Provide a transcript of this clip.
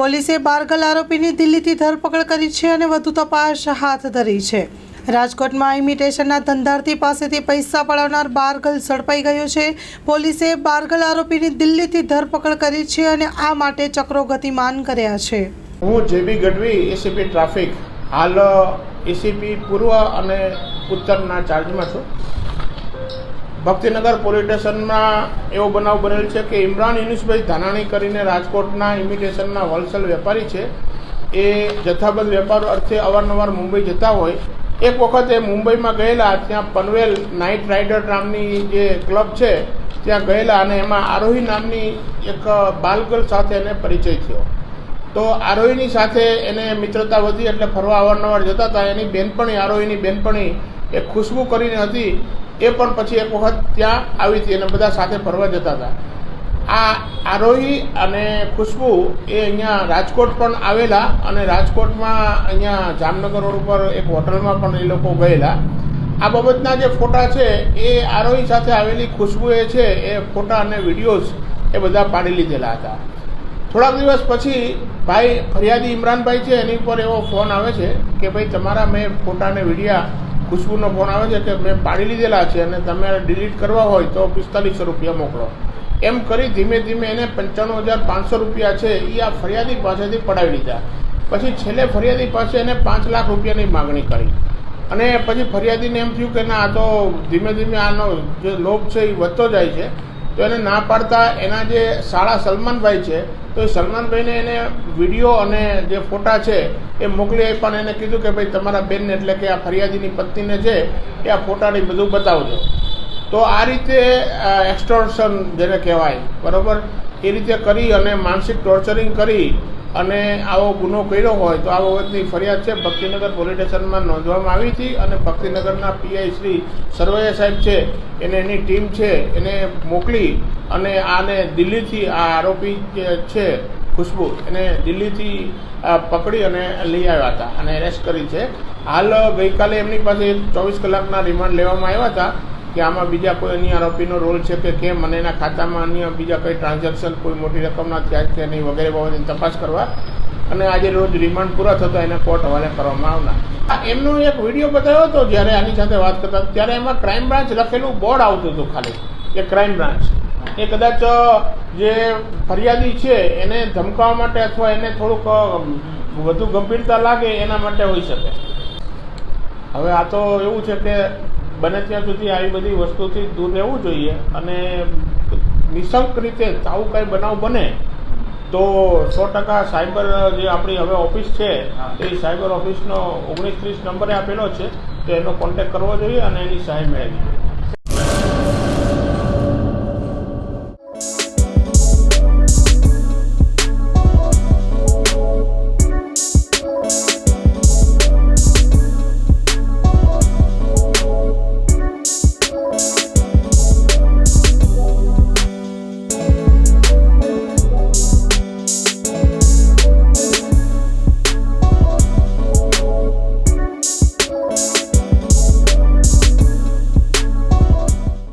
પોલીસે બારગલ આરોપીની દિલ્હીથી ધરપકડ કરી છે અને વધુ તપાસ હાથ ધરી છે. રાજકોટમાં ઇમિટેશનના ધંધાર્થી પાસેથી પૈસા પડાવનાર બારગલ ઝડપાઈ ગયો છે. પોલીસે બારગલ આરોપીની દિલ્હીથી ધરપકડ કરી છે અને આ માટે ચક્રો ગતિમાન કર્યા છે. હું J B Gadhvi ACP traffic, હાલ એસીપી પૂર્વ અને ઉત્તરના ચાર્જમાં છું. ભક્તિનગર પોલીસ સ્ટેશનમાં એવો બનાવ બનેલ છે કે ઇમરાન યુનુસભાઈ ધાનાણી કરીને રાજકોટના ઇમિટેશનના હોલસેલ વેપારી છે. એ જથ્થાબંધ વેપાર અર્થે અવારનવાર મુંબઈ જતા હોય. એક વખત મુંબઈમાં ગયેલા, ત્યાં પનવેલ નાઇટ રાઇડર નામની જે ક્લબ છે, ત્યાં ગયેલા અને એમાં આરોહી નામની એક બાલગર્લ સાથે એને પરિચય થયો. તો આરોહીની સાથે એને મિત્રતા વધી એટલે ફરવા અવારનવાર જતા હતા. એની બેનપણી, આરોહીની બેનપણી એ ખુશ્બુ કરીને હતી. એ પણ પછી એક વખત ત્યાં આવી હતી અને બધા સાથે ફરવા જતા હતા. આ આરોહી અને ખુશ્બુ એ અહીંયા રાજકોટ પણ આવેલા અને રાજકોટમાં અહીંયા જામનગર રોડ ઉપર એક હોટલમાં પણ એ લોકો ગયેલા. આ બાબતના જે ફોટા છે એ આરોહી સાથે આવેલી ખુશ્બુ એ છે એ ફોટા અને વિડીયોઝ એ બધા પાડી લીધેલા હતા. થોડાક દિવસ પછી ભાઈ ફરિયાદી ઇમરાનભાઈ છે, એની ઉપર એવો ફોન આવે છે કે, ભાઈ, તમારા મેં ફોટા અને વિડીયા ખુશ્બુનો ફોન આવે છે કે મેં પાડી લીધેલા છે અને તમે ડિલીટ કરવા હોય તો પિસ્તાલીસો રૂપિયા મોકલો. એમ કરી ધીમે ધીમે એને પંચાણું હજાર પાંચસો રૂપિયા છે એ આ ફરિયાદી પાસેથી પડાવી લીધા. પછી છેલ્લે ફરિયાદી પાસે એને પાંચ લાખ રૂપિયાની માગણી કરી. અને પછી ફરિયાદીને એમ થયું કે ના, આ તો ધીમે ધીમે આનો જે લોભ છે એ વધતો જાય છે. તો એને ના પાડતા એના જે શાળા સલમાનભાઈ છે, તો એ સલમાનભાઈને એને વીડિયો અને જે ફોટા છે, એ મોકલી આપ્યા અને એને કીધું કે ભાઈ તમારા બેનને એટલે કે આ ફરિયાદીની પત્નીને છે, એ આ ફોટાને બધું બતાવજો. તો આ રીતે એક્સ્ટોર્શન જેને કહેવાય, બરાબર? એ રીતે કરી અને માનસિક ટોર્ચરિંગ કરી અને આવો ગુનો કર્યો હોય તો આ બાબતની ફરિયાદ છે. ભક્તિનગર પોલીસ સ્ટેશનમાં નોંધવામાં આવી હતી અને ભક્તિનગરના પીઆઈ શ્રી સરવૈયા સાહેબ છે. એને એની ટીમ છે. એને મોકલી અને આને દિલ્હીથી આ આરોપી છે, ખુશ્બુ, એને દિલ્હીથી પકડી અને લઈ આવ્યા હતા અને એરેસ્ટ કરી છે. હાલ ગઈકાલે એમની પાસે ચોવીસ કલાકના રિમાન્ડ લેવામાં આવ્યા હતા. કે આમાં બીજા કોઈ અન્ય આરોપીનો રોલ છે કે કેમ? અને એના ખાતામાં અન્ય બીજા કંઈ ટ્રાન્ઝેક્શન કોઈ મોટી રકમના થયા કે નહીં વગેરે બાબતની તપાસ કરવા અને આજે રોજ રિમાન્ડ પૂરા થતા એને કોર્ટ હવાલે કરવામાં આવનાર. એમનો એક વીડિયો બતાવ્યો હતો જ્યારે આની સાથે વાત કરતા ત્યારે એમાં ક્રાઇમ બ્રાન્ચ લખેલું બોર્ડ આવતું હતું ખાલી. એ ક્રાઇમ બ્રાન્ચ એ કદાચ જે ફરિયાદી છે, એને ધમકાવવા માટે અથવા એને થોડુંક વધુ ગંભીરતા લાગે એના માટે હોઈ શકે. હવે આ તો એવું છે કે બને ત્યાં સુધી આવી બધી વસ્તુથી દૂર રહેવું જોઈએ અને નિશંક રીતે આવું કાંઈ બનાવ બને, તો સો ટકા સાયબર જે આપણી હવે ઓફિસ છે, એ સાયબર ઓફિસનો ઓગણીસ ત્રીસ નંબરે આપેલો છે, તો એનો કોન્ટેક્ટ કરવો જોઈએ અને એની સહાય મેળવવી જોઈએ.